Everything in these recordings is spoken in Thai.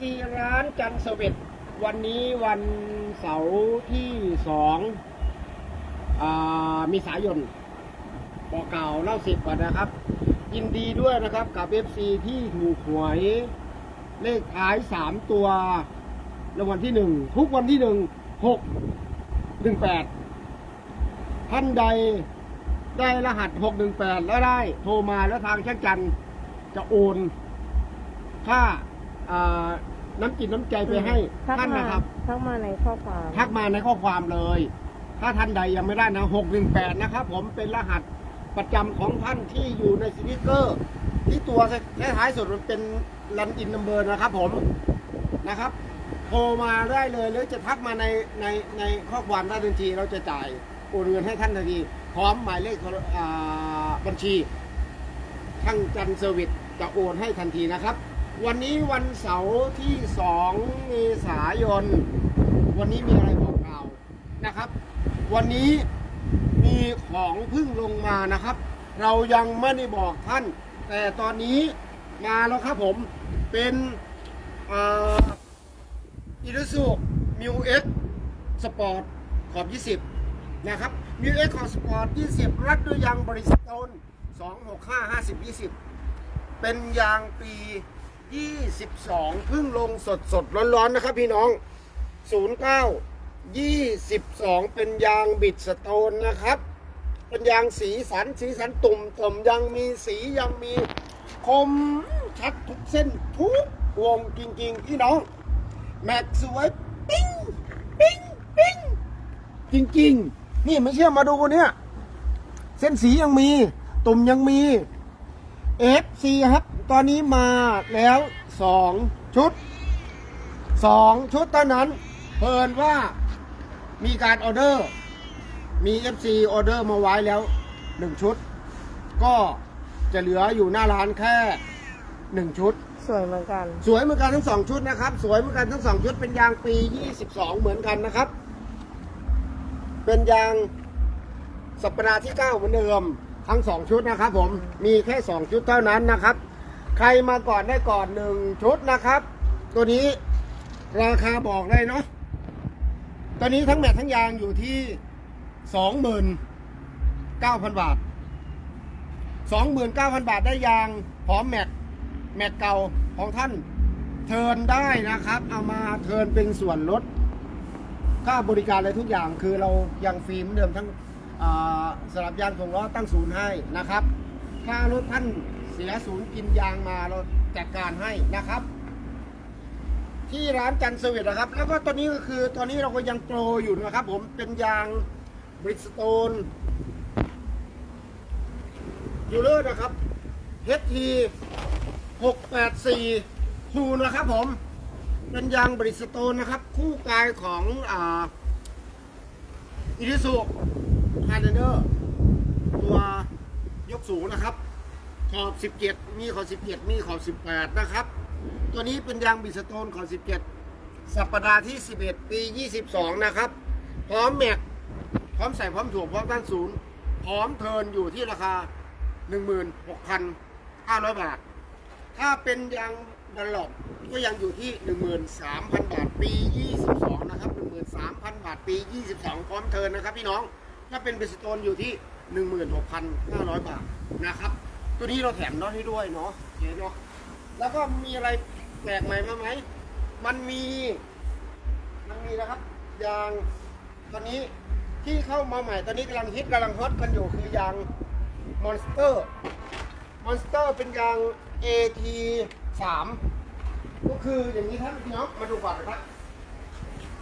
FC ร้านจันสเวตวันนี้วันเสาร์ที่สองอมีสายนบอกเก่าเล่าสิบก่อนนะครับ ยินดีด้วยนะครับกับ FC ที่ถูกหวยเลขท้ายสามตัวรางวัลที่หนึ่งทุกวันที่หนึ่งหกหนึ่งแปดท่านใดได้รหัสหกหนึ่งแปดแล้วได้ โทรมาแล้วทางช่างจันจะโอนถ้า อ่าน้ำจิตน้ำใจไปให้ทักท่านมานะครับ ทักมาในข้อความทักมาในข้อความเลย ถ้าท่านใดยังไม่ได้นะหกหนึ่งแปดนะครับผมเป็นรหัสประจำของท่านที่อยู่ในสติกเกอร์ ที่ตัวท้ายๆสุดมันเป็นรันอินนัมเบอร์นะครับผมนะครับโทรมาได้เลยหรือจะทักมาในในในข้อความได้ทันทีเราจะจ่ายโอนเงินให้ท่านทันทีพร้อมหมายเลขโทรอ่าบัญชีช่างจันทร์เซอร์วิสจะโอนให้ทันทีนะครับ วันนี้วันเสาร์ที่ 2 เมษายน วันนี้มีอะไรบอกกล่าวนะครับ วันนี้มีของพึ่งลงมานะครับ เรายังไม่ได้บอกท่าน แต่ตอนนี้มาแล้วครับผมเป็นอิรุสุมิวเอ็กสปอร์ตขอบ 20 นะครับมิวเอ็กขอบสปอร์ต 20 รัดด้วยยางบริสโตน265 50 20 เป็นยางปี 22เพิ่งลงสดสดร้อนๆนะครับพี่น้อง 09 22 เป็นยางบิดสโตนนะครับ เป็นยางสีสันสีสันตุ่มต่มยังมีสียังมีคมชัดทุกเส้นทุกวงจริงๆพี่น้อง แม็กสวยปิ้งปิ้งปิ้งจริงๆ นี่ไม่เชื่อมาดูเนี่ย เส้นสียังมี ตุ่มยังมี FC ครับ ตอนนี้มาแล้วสองชุดสองชุดเท่านั้น เพิ่นว่ามีการออเดอร์ มี FC ออเดอร์มาไว้แล้วหนึ่งชุด ก็จะเหลืออยู่หน้าร้านแค่หนึ่งชุด สวยเหมือนกัน สวยเหมือนกันทั้งสองชุดนะครับ สวยเหมือนกันทั้งสองชุดเป็นยางปี 22 เหมือนกันนะครับ เป็นยางสัปดาห์ที่ 9 เหมือนเดิม ทั้งสองชุดนะครับผมมีแค่สองชุดเท่านั้นนะครับ ใครมาก่อนได้ก่อนหนึ่งชุดนะครับ ตัวนี้ราคาบอกได้เนาะตัวนี้ทั้งแมททั้งยางอยู่ที่สองหมื่นเก้าพันบาทสองหมื่นเก้าพันบาทได้ยางพร้อมแม็กแม็กเก่าของท่านเทินได้นะครับ เอามาเทินเป็นส่วนลดค่าบริการอะไรทุกอย่างคือเรายังฟรีเหมือนเดิมทั้ง สลับยางส่งล้อตั้งศูนย์ให้นะครับ ถ้ารถท่านเสียศูนย์กินยางมาเราจัดการให้นะครับ ที่ร้านจันเซอร์วิสนะครับ แล้วก็ตัวนี้ก็คือตอนนี้เราก็ยังโปรอยู่นะครับ ผมเป็นยางบริสโตนยูเลอร์นะครับ HT 684ทูนะครับผม เป็นยางบริสโตนนะครับ คู่กายของออิริสุ ฮาร์เดอร์ตัวยกสูงนะครับ ขอบ 17 มีขอบ 17 มีขอบ 18 นะครับ ตัวนี้เป็นยางบิสโตนขอบ 17 สัปดาห์ที่ 11 ปี 22 นะครับ พร้อมแม็ก พร้อมใส่พร้อมถ่วงพร้อมต้านศูนย์ พร้อมเทินอยู่ที่ราคา 16,500 บาท ถ้าเป็นยางดันหลบก็ยังอยู่ที่ 13,000 บาทปี 22 นะครับ 13,000 บาทปี 22 พร้อมเทินนะครับพี่น้อง ถ้าเป็นเบสโตนอยู่ที่ 16,500 บาทนะครับ ตัวนี้เราแถมน็อตให้ด้วยเนาะเดี๋ยวเนาะแล้วก็มีอะไรแปลกใหม่มาไหม มันมี มันมีนะครับยางตอนนี้ที่เข้ามาใหม่ตอนนี้กำลังฮิตกำลังฮอตกันอยู่คือยางมอนสเตอร์มอนสเตอร์เป็นยาง AT 3ก็คืออย่างนี้ท่านพี่น้องมาดูก่อนนะครับ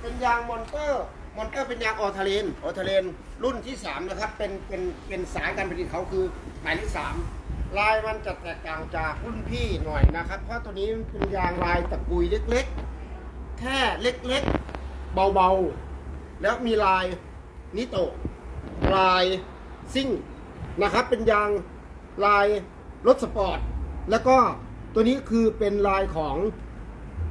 เป็นยางมอนเตอร์ มอนเตอร์เป็นยางออทาเลนออทาเลนรุ่นที่3นะครับเป็นเป็นเป็นสายการผลิตเขาคือหมายเลขสามลายมันจะแตกต่างจากรุ่นพี่หน่อยนะครับ เพราะตัวนี้เป็นยางลายตะกุยเล็กๆ แค่เล็กๆ เบาๆ แล้วมีลายนิโตลายซิ่งนะครับ เป็นยางลายรถสปอร์ต แล้วก็ตัวนี้คือเป็นลายของ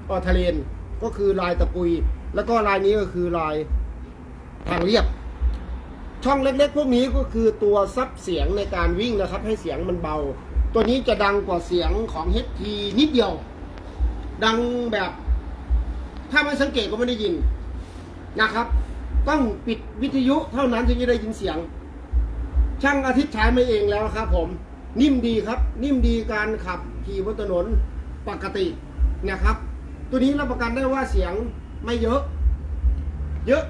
ออทาเลนก็คือลายตะกุย แล้วก็ลายนี้ก็คือลาย ทางเรียบ ช่องเล็กๆ พวกนี้ก็คือตัวซับเสียงในการวิ่งนะครับ ให้เสียงมันเบา ตัวนี้จะดังกว่าเสียงของ HT นิดเดียว ดังแบบ ถ้าไม่สังเกตก็ไม่ได้ยินนะครับ ต้องปิดวิทยุเท่านั้นถึงจะได้ยินเสียง ช่างอาทิตย์ใช้มาเองแล้วครับ ผม นิ่มดีครับ นิ่มดีการขับขี่บนถนนปกตินะครับ ตัวนี้รับประกันได้ว่าเสียงไม่เยอะ เยอะ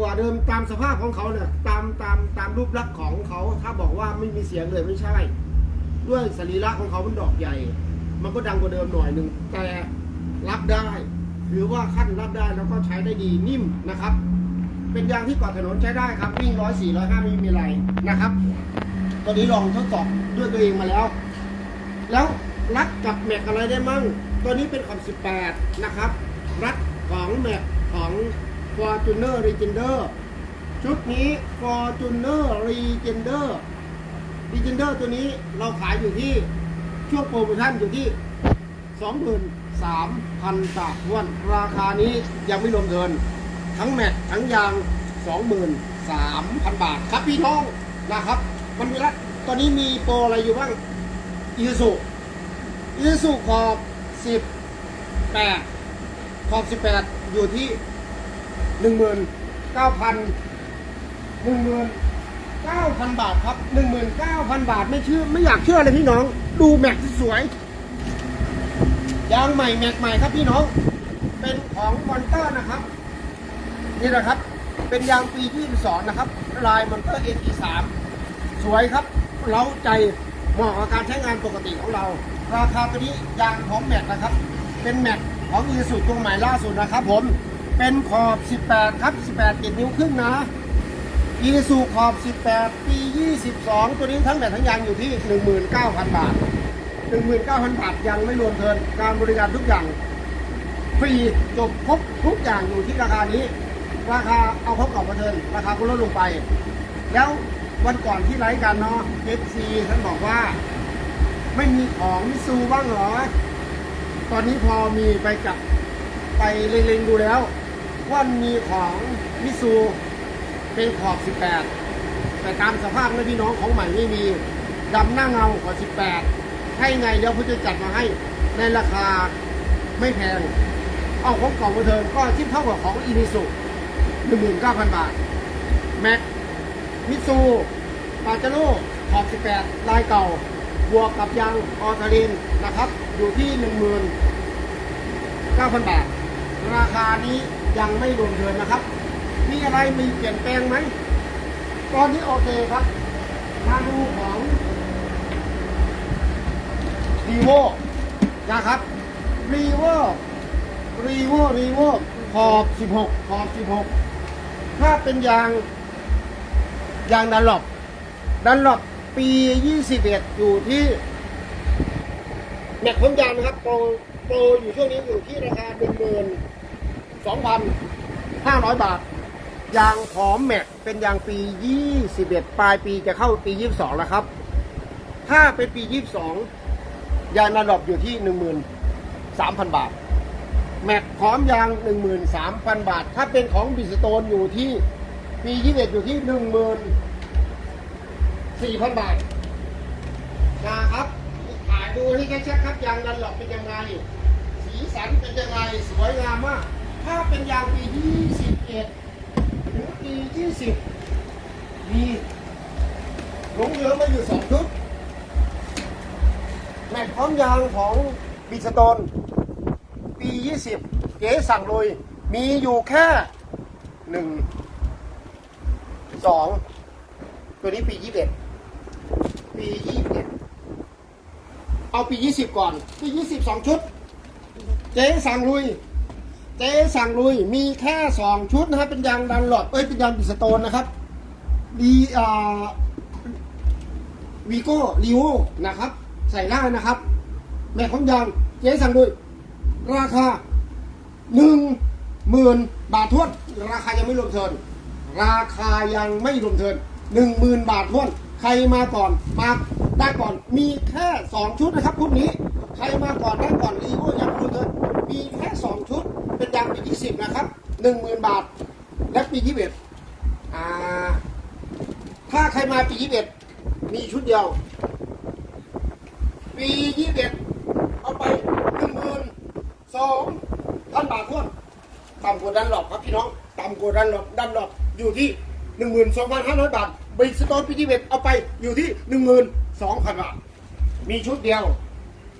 กว่าเดิมตามสภาพของเขาเนี่ยตามตามตามรูปลักษณ์ของเขาถ้าบอกว่าไม่มีเสียงเลยไม่ใช่ ด้วยสรีระของเขามันดอกใหญ่ มันก็ดังกว่าเดิมหน่อยหนึ่งแต่รับได้หรือว่าขั้นรับได้แล้วก็ใช้ได้ดีนิ่มนะครับ เป็นยางที่กวาดถนนใช้ได้ครับวิ่งร้อยสี่ร้อยห้าไม่มีอะไรนะครับตอนนี้ลองทดสอบด้วยตัวเองมาแล้ว แล้วรัดกับแม็กอะไรได้มั่ง ตัวนี้เป็นขอบ18 นะครับ รัดของแม็ก Fortuner Regender ชุดนี้ Fortuner Regender Regender ตัวนี้เราขายอยู่ที่ช่วงโปรโมชั่นอยู่ที่ 23,000บาททวนราคานี้ยังไม่รวมเงิน ทั้งแม็กทั้งยาง 23,000 บาทครับพี่น้องนะครับ มันมีรัดตอนนี้มีโปรอะไรอยู่บ้างอีซูอีสุขอบสิบแปดขอบสิบแปดอยู่ที่ หนึ่งหมื่นเก้าพันหนึ่งหมื่นเก้าพันบาทครับหนึ่งหมื่นเก้าพันบาทไม่เชื่อไม่อยากเชื่อเลยพี่น้อง ดูแม็กสวยยางใหม่แม็กใหม่ครับพี่น้อง เป็นของมอนเตอร์นะครับ นี่นะครับ เป็นยางปีที่22นะครับ ลายมอนเตอร์ AT3 สามสวยครับ เล้าใจเหมาะกับการใช้งานปกติของเรา ราคาตัวนี้ยางของแม็กนะครับ เป็นแม็กของอีสุดตัวใหม่ล่าสุดนะครับผม เป็นขอบ 18 ครับ 18เจ็ดนิ้วครึ่งนะอีสุขอบ 18 ปี 22 ตัวนี้ทั้งแม็กทั้งยางอยู่ที่ 19,000 บาท 19,000 บาทยังไม่รวมเทินการบริการทุกอย่าง ฟรีจบครบทุกอย่างอยู่ที่ราคานี้ ราคาเอาครบกล่องมาเทินราคาก็ลดลงไป แล้ววันก่อนที่ไลฟ์กันเนาะ FC ท่านบอกว่า ไม่มีของมิซูบ้างเหรอ ตอนนี้พอมีไปจับไปเล็งๆดูแล้ว ว่ามีของมิซูเป็นขอบ 18 แต่ตามสภาพนะพี่น้องของใหม่ไม่มีดำหน้าเงาขอบ 18 ให้ไงเดี๋ยวผมจะจัดมาให้ในราคาไม่แพง เอาของกล่องมาเทินก็ที่เท่ากับของอีนิสุ19,000 บาท แม็กมิซูปาเจโร่ขอบ 18 ลายเก่าบวกกับยางออทารินนะครับ อยู่ที่ 19,000 บาท ราคานี้ ยังไม่รวมเดือนนะครับ มีอะไรมีเปลี่ยนแปลงไหม ตอนนี้โอเคครับ มาดูของรีโวนะครับรีโวรีโวรีโวขอบ 16 ขอบ 16 ถ้าเป็นยาง ยางดันหลบดันหลบปี 21 อยู่ที่แม็กความยางนะครับโปรโปรอยู่ช่วงนี้อยู่ที่ราคาหมื่น 2,500 บาท ยางหอมแม็กเป็นยางปี 21 ปลายปีจะเข้าปี 22 แล้วครับ ถ้าเป็นปี 22 ยางดันหลบอยู่ที่ 13,000 บาท แม็กพร้อมยาง 13,000 บาท ถ้าเป็นของบิสโตนอยู่ที่ปี 21 อยู่ที่ 14,000 บาทนะครับถ่ายดูให้ชัดๆครับยางดันหลอกเป็นยังไงสีสันเป็นยังไงสวยงามมาก ถ้าเป็นยางปี 21 ถึงปี 20 มีหลงเหลือมาอยู่สองชุด แม็กพร้อมยางของบิสโตน ปี 20 เก๋สั่งเลยมีอยู่แค่หนึ่งสองตัวนี้ปี 21 ปี 21 เอาปี 20 ก่อน ปี20สองชุด เจ๊สั่งลุย เจ๊สั่งลุยมีแค่สองชุดนะครับ เป็นยางดันหลอดเอ้ยเป็นยางบิสโตนนะครับดีอ่าวีโก้ลีโอนะครับ ใส่ได้นะครับ แม่ของยางเจ๊สั่งลุยราคาหนึ่งหมื่นบาททวนราคายังไม่รวมเทินราคายังไม่รวมเทินหนึ่งหมื่นบาททวนใครมาก่อนมาได้ก่อนมีแค่สองชุดนะครับชุดนี้ ใครมาก่อนได้ก่อนรีโวยังรวมเทิน มีแค่สองชุด เป็นยางปีที่สิบนะครับหนึ่งหมื่นบาท และปีที่เอ็ดอ่าถ้าใครมาปีที่เอ็ดมีชุดเดียว ปียี่สิบเอาไปหนึ่งหมื่นสองพันบาททวนต่ำกว่าดันหลบครับพี่น้อง ต่ำกว่าดันหลบดันหลบอยู่ที่หนึ่งหมื่นสองพันห้าร้อยบาทบริสโตนพีทีเวเอาไปอยู่ที่หนึ่งหมื่นสองพันบาท มีชุดเดียว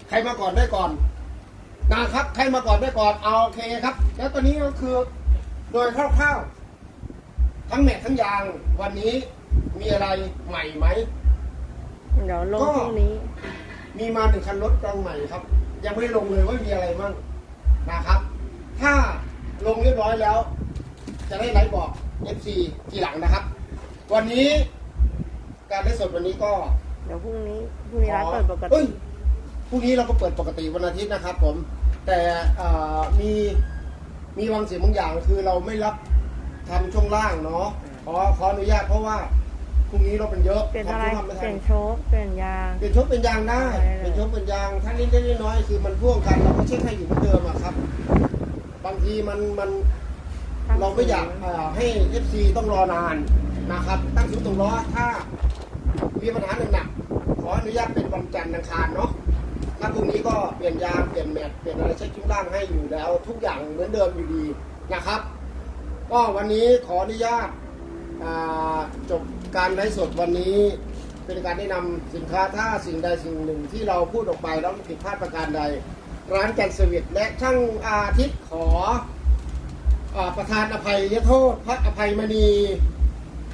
ใครมาก่อนได้ก่อน นะครับใครมาก่อนได้ก่อนเอาโอเคครับ แล้วตอนนี้ก็คือโดยคร่าวๆทั้งแม็กทั้งยางวันนี้มีอะไรใหม่ไหม เดี๋ยวลงก็พรุ่งนี้ มีมาหนึ่งคันรถกลางใหม่ครับ ยังไม่ลงเลยว่ามีอะไรมั่งนะครับ ถ้าลงเรียบร้อยแล้ว จะได้ไลฟ์บอก FC ทีหลังนะครับ วันนี้การได้สดวันนี้ก็เดี๋ยวพรุ่งนี้พรุ่งนี้ร้านเปิดปกเอ้ติยพรุ่งนี้เราก็เปิดปกติวันอาทิตย์นะครับผม แต่เอ่อมีมีบางสิ่งบางอย่างคือเราไม่รับทำช่วงล่างเนาะขอขออนุญาตเพราะว่าพรุ่งนี้เราเป็นเยอะเปลี่ยนทำอะไรช่วงล่างไม่เปทัลี่นยนโชคเปลี่ยนยาง เป็นชกเป็นยางได้ได้เลยเป็นชกเป็นยางถ้านิดนิดน้อยๆคือมันพ่วงกันเราก็เช็คให้อยู่เหมือนเดิมอะครับ บางทีมันมัน เราไม่อยากเอ่อให้เอฟซีต้องรอนานนะครับ ตั้งชุดตรงล้อถ้ามีปัญหาหนักๆขออนุญาตเป็นวันจันทร์อังคารเนาะ ถ้าพรุ่งนี้ก็เปลี่ยนยางเปลี่ยนแมตเปลี่ยนอะไรเช็คชุดล่างให้อยู่แล้ว ทุกอย่างเหมือนเดิมอยู่ดีนะครับ ก็วันนี้ขออนุญาตจบการไลฟ์สดวันนี้เป็นการแนะนำสินค้าถ้าสิ่งใดสิ่งหนึ่งที่เราพูดออกไปแล้วผิดพลาดประการใด ร้านจันทร์เสวิตและช่างอาทิตย์ขออประธานอภัยโทษพระอภัยมณี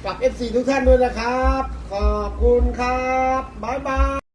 กับ FC ทุกท่านด้วยนะครับ ขอบคุณครับ บ๊ายบาย